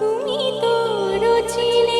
তুমি তো রচিলে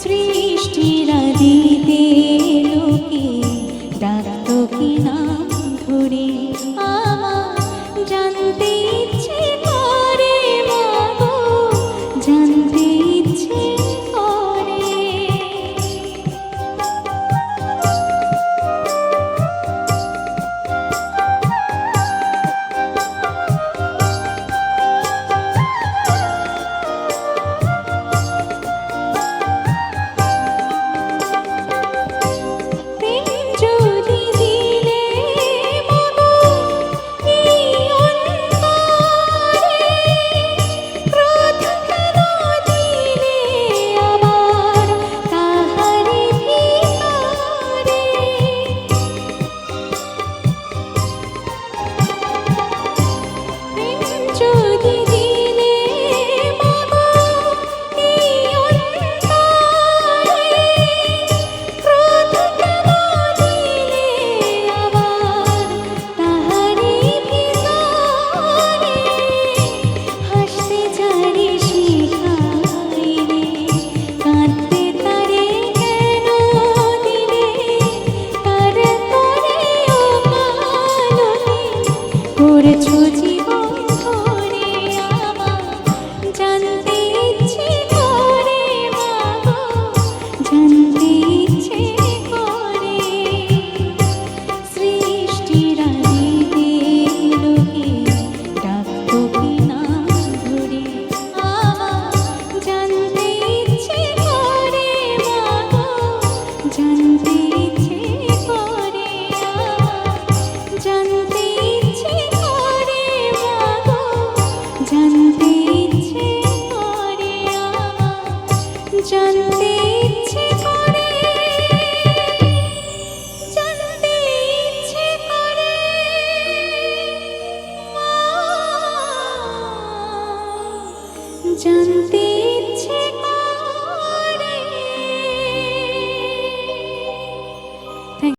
সৃষ্টির দিতে লোকে ডাকত কিনা ধরে। আমার জানতে ইচ্ছে করে জানতে করেছ যে জানতে ইচ্ছে করে